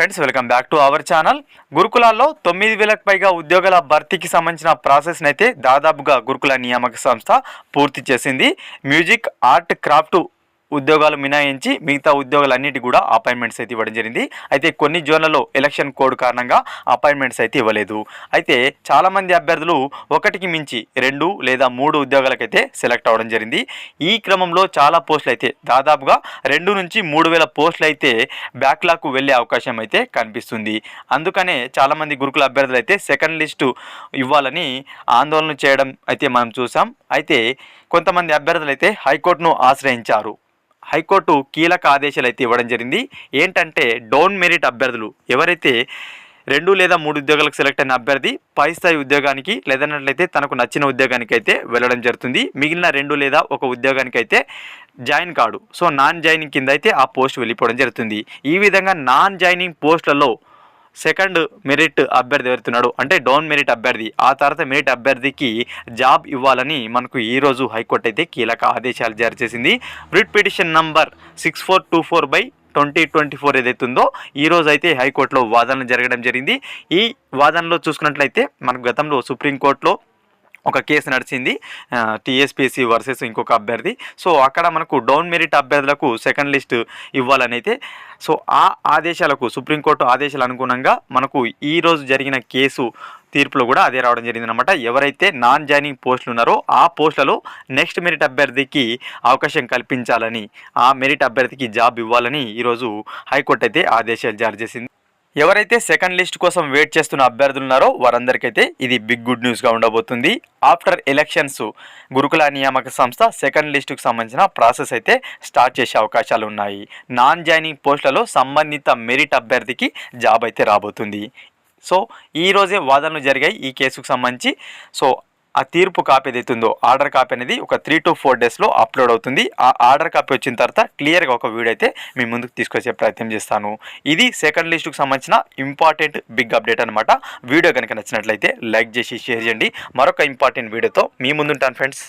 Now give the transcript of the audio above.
Friends welcome back to our channel. గురుకులాల్లో తొమ్మిది వేలకు పైగా ఉద్యోగాల భర్తీకి సంబంధించిన ప్రాసెస్ని అయితే దాదాపుగా గురుకుల నియామక సంస్థ పూర్తి చేసింది. మ్యూజిక్ ఆర్ట్ క్రాఫ్ట్ ఉద్యోగాలు మినహాయించి మిగతా ఉద్యోగాలన్నిటి కూడా అపాయింట్మెంట్స్ అయితే ఇవ్వడం జరిగింది. అయితే కొన్ని జోన్లలో ఎలక్షన్ కోడ్ కారణంగా అపాయింట్మెంట్స్ అయితే ఇవ్వలేదు. అయితే చాలామంది అభ్యర్థులు ఒకటికి మించి రెండు లేదా మూడు ఉద్యోగాలకైతే సెలెక్ట్ అవ్వడం జరిగింది. ఈ క్రమంలో చాలా పోస్టులు అయితే దాదాపుగా రెండు నుంచి మూడు వేల పోస్టులు అయితే బ్యాక్లాగ్కు వెళ్ళే అవకాశం అయితే కనిపిస్తుంది. అందుకనే చాలామంది గురుకుల అభ్యర్థులు అయితే సెకండ్ లిస్టు ఇవ్వాలని ఆందోళన చేయడం అయితే మనం చూసాం. అయితే కొంతమంది అభ్యర్థులు అయితే హైకోర్టును ఆశ్రయించారు. హైకోర్టు కీలక ఆదేశాలు అయితే ఇవ్వడం జరిగింది. ఏంటంటే డౌన్ మెరిట్ అభ్యర్థులు ఎవరైతే రెండు లేదా మూడు ఉద్యోగాలకు సెలెక్ట్ అయిన అభ్యర్థి పై స్థాయి ఉద్యోగానికి లేదన్నట్లయితే తనకు నచ్చిన ఉద్యోగానికి అయితే వెళ్ళడం జరుగుతుంది. మిగిలిన రెండు లేదా ఒక ఉద్యోగానికి అయితే జాయిన్ కాడు. సో నాన్ జాయినింగ్ కింద అయితే ఆ పోస్ట్ వెళ్ళిపోవడం జరుగుతుంది. ఈ విధంగా నాన్ జాయినింగ్ పోస్టులలో సెకండ్ మెరిట్ అభ్యర్థి ఎవరుతున్నాడు? అంటే డౌన్ మెరిట్ అభ్యర్థి. ఆ తర్వాత మెరిట్ అభ్యర్థికి జాబ్ ఇవ్వాలని మనకు ఈరోజు హైకోర్టు అయితే కీలక ఆదేశాలు జారీ చేసింది. Writ petition number six four two four by twenty twenty four ఏదైతే ఉందో ఈ రోజు అయితే హైకోర్టులో వాదనలు జరగడం జరిగింది. ఈ వాదనలో చూసుకున్నట్లయితే మనకు గతంలో సుప్రీంకోర్టులో ఒక కేసు నడిచింది టీఎస్పీసీ వర్సెస్ ఇంకొక అభ్యర్థి. సో అక్కడ మనకు డౌన్ మెరిట్ అభ్యర్థులకు సెకండ్ లిస్ట్ ఇవ్వాలని అయితే సో ఆ ఆదేశాలకు సుప్రీంకోర్టు ఆదేశాలు అనుగుణంగా మనకు ఈరోజు జరిగిన కేసు తీర్పులో కూడా అదే రావడం జరిగింది అనమాట ఎవరైతే నాన్ జాయినింగ్ పోస్టులు ఉన్నారో ఆ పోస్టులలో నెక్స్ట్ మెరిట్ అభ్యర్థికి అవకాశం కల్పించాలని ఆ మెరిట్ అభ్యర్థికి జాబ్ ఇవ్వాలని ఈరోజు హైకోర్టు అయితే ఆదేశాలు జారీ చేసింది. ఎవరైతే సెకండ్ లిస్ట్ కోసం వెయిట్ చేస్తున్న అభ్యర్థులు ఉన్నారో వారందరికైతే ఇది బిగ్ గుడ్ న్యూస్గా ఉండబోతుంది. ఆఫ్టర్ ఎలక్షన్స్ గురుకుల నియామక సంస్థ సెకండ్ లిస్టుకు సంబంధించిన ప్రాసెస్ అయితే స్టార్ట్ చేసే అవకాశాలు ఉన్నాయి. నాన్ జాయినింగ్ పోస్టులలో సంబంధిత మెరిట్ అభ్యర్థికి జాబ్ అయితే రాబోతుంది. సో ఈరోజే వాదనలు జరిగాయి ఈ కేసుకు సంబంధించి. సో ఆ తీర్పు కాపీ ఏదైతే ఉందో ఆర్డర్ కాపీ అనేది ఒక త్రీ టు ఫోర్ డేస్లో అప్లోడ్ అవుతుంది. ఆ ఆర్డర్ కాపీ వచ్చిన తర్వాత క్లియర్గా ఒక వీడియో అయితే మీ ముందుకు తీసుకొచ్చే ప్రయత్నం చేస్తాను. ఇది సెకండ్ లిస్టుకు సంబంధించిన ఇంపార్టెంట్ బిగ్ అప్డేట్ అనమాట వీడియో కనుక నచ్చినట్లయితే లైక్ చేసి షేర్ చేయండి. మరొక ఇంపార్టెంట్ వీడియోతో మీ ముందుంటాను ఫ్రెండ్స్.